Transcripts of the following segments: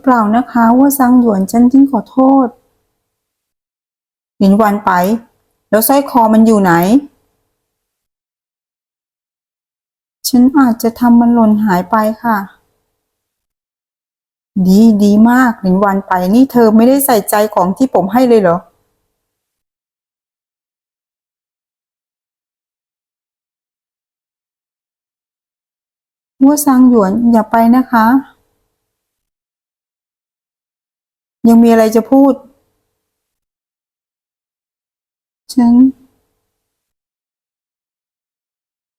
เปล่านะคะว่าซังหยวนฉันจริงขอโทษหลินหวันไป แล้วสร้อยคอมันอยู่ไหน ฉันอาจจะทำมันหล่นหายไปค่ะ ดีดีมากหลินวันไปนี่เธอไม่ได้ใส่ใจของที่ผมให้เลยเหรอวัวซางหยวนอย่าไปนะคะ ยังมีอะไรจะพูด ฉัน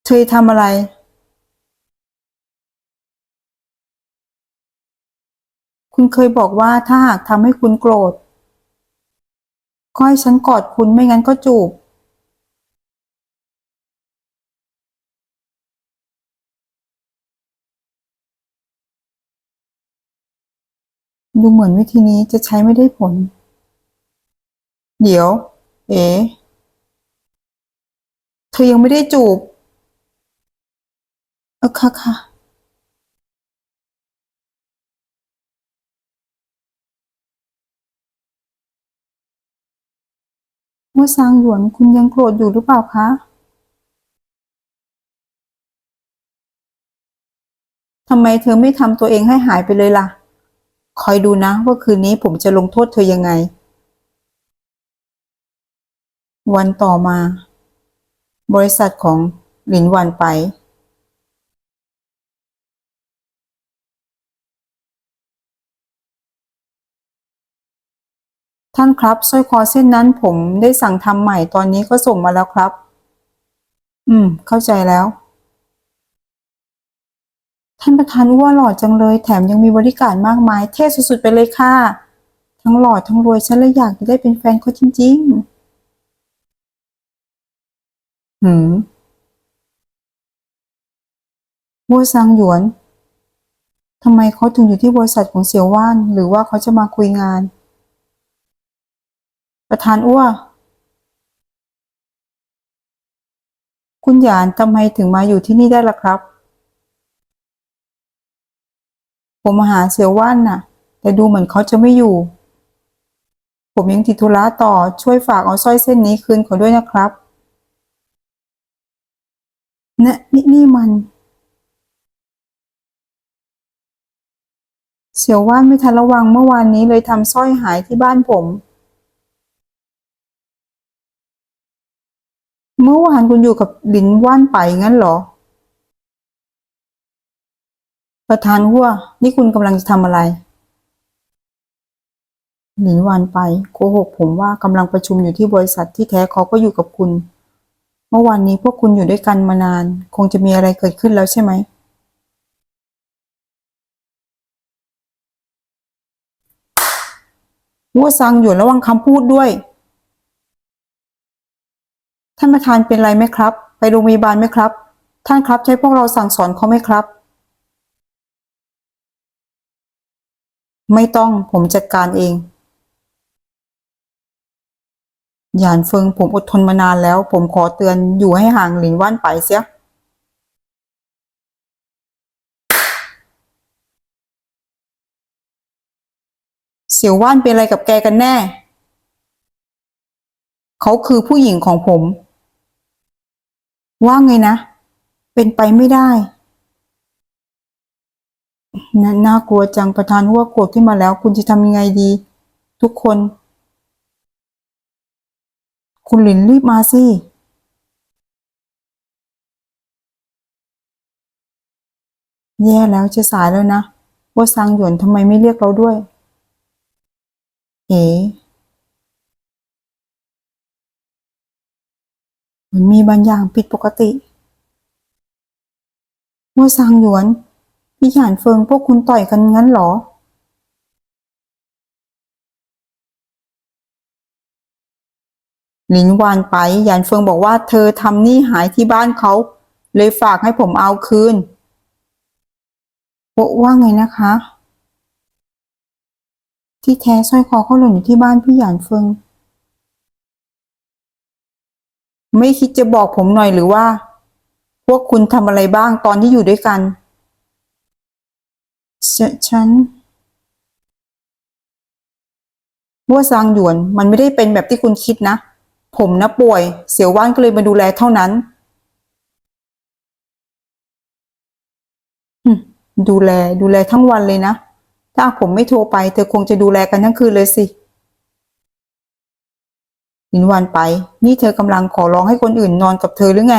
เธอทำอะไร คุณเคยบอกว่าถ้าหากทำให้คุณโกรธก็ให้ฉันกอดคุณไม่งั้นก็จูบ ดูเหมือนวิธีนี้จะใช้ไม่ได้ผล เดี๋ยว เอ๋เธอยังไม่ได้จูบเออค่ะค่ะว่าซางหยวนคุณยังโกรธอยู่หรือเปล่าคะทำไมเธอไม่ทำตัวเองให้หายไปเลยล่ะ คอยดูนะว่าคืนนี้ผมจะลงโทษเธอยังไง วันต่อมา บริษัทของหลินวันไป ท่านครับสร้อยคอเส้นนั้นผมได้สั่งทำใหม่ตอนนี้ก็ส่งมาแล้วครับ อืม เข้าใจแล้ว ท่านประธานอ้วนหล่อจังเลย แถมยังมีบริการมากมาย เท่สุดๆไปเลยค่ะ ทั้งหล่อทั้งรวยฉันเลยอยากจะได้เป็นแฟนเขาจริง ๆ หืมวัวซางหยวนทำไมเขาถึงอยู่ที่บริษัทของเสี่ยวว่าน หรือว่าเขาจะมาคุยงาน ประธานอ้วคุณหยานทำไมถึงมาอยู่ที่นี่ได้ล่ะครับ ผมมาหาเสียวว่านน่ะ แต่ดูเหมือนเขาจะไม่อยู่ ผมยังติดธุระต่อช่วยฝากเอาสร้อยเส้นนี้คืนเขาด้วยนะครับนะนี่นี่มัน เสียวว่านไม่ทันระวังเมื่อวานนี้เลยทำสร้อยหายที่บ้านผม เมื่อวานคุณอยู่กับลินว่านไปงั้นเหรอ ประธานหัว นี่คุณกำลังจะทำอะไร หนหวานไป โกหกผมว่ากำลังประชุมอยู่ที่บริษัทที่แท้เขาก็อยู่กับคุณ เมื่อวานนี้พวกคุณอยู่ด้วยกันมานาน คงจะมีอะไรเกิดขึ้นแล้วใช่ไหมวัวซังอยู่ระวังคำพูดด้วย ท่านประธานเป็นไรไหมครับ ไปโรงพยาบาลไหมครับ ท่านครับใช้พวกเราสั่งสอนเขาไหมครับ ไม่ต้องผมจัดการเอง หยานเฟิงผมอดทนมานานแล้ว ผมขอเตือนอยู่ให้ห่างหลินว่านไปเสีย เสี่ยวว่านเป็นอะไรกับแกกันแน่ เขาคือผู้หญิงของผม ว่าไงนะ เป็นไปไม่ได้ นน่ากลัวจังประธานว่าโกรธขึ้นมาแล้ว คุณจะทำยังไงดี ทุกคน คุณหลินรีบมาสิแย่แล้วจะสายแล้วนะ ว่าซางหยวนทำไมไม่เรียกเราด้วย เอ๋เหมือนมีบางอย่างผิดปกติ ว่าซางหยวน พี่หยานเฟิงพวกคุณต่อยกันงั้นเหรอหลินวานไปหยานเฟิงบอกว่าเธอทำหนี้หายที่บ้านเขา เลยฝากให้ผมเอาคืนโอะว่าไงนะคะ ที่แท้สร้อยคอเขาหล่นอยู่ที่บ้านพี่หยานเฟิง ไม่คิดจะบอกผมหน่อยหรือว่า พวกคุณทำอะไรบ้างตอนที่อยู่ด้วยกัน ฉันมั่วซางหยวน มันไม่ได้เป็นแบบที่คุณคิดนะ ผมนะป่วย เสียวว่านก็เลยมาดูแลเท่านั้นดูแลดูแลทั้งวันเลยนะ ถ้าผมไม่โทรไป เธอคงจะดูแลกันทั้งคืนเลยสิลินวันไป นี่เธอกำลังขอร้องให้คนอื่นนอนกับเธอหรือไง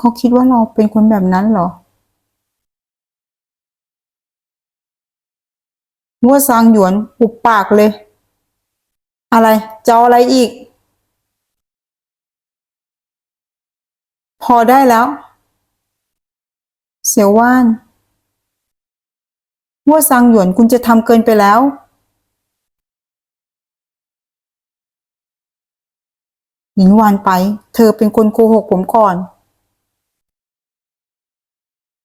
เขาคิดว่าเราเป็นคนแบบนั้นเหรอมั่วซางหยวนปุบปากเลย อะไรจะเออะไรอีก พอได้แล้ว เสียวว่านมั่วซางหยวนคุณจะทำเกินไปแล้ว หญิงวานไป เธอเป็นคนโกหกผมก่อน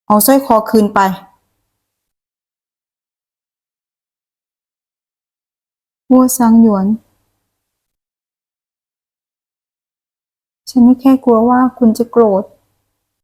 เอาสร้อยคอคืนไปวัวซังหยวน ฉันแค่กลัวว่าคุณจะโกรธ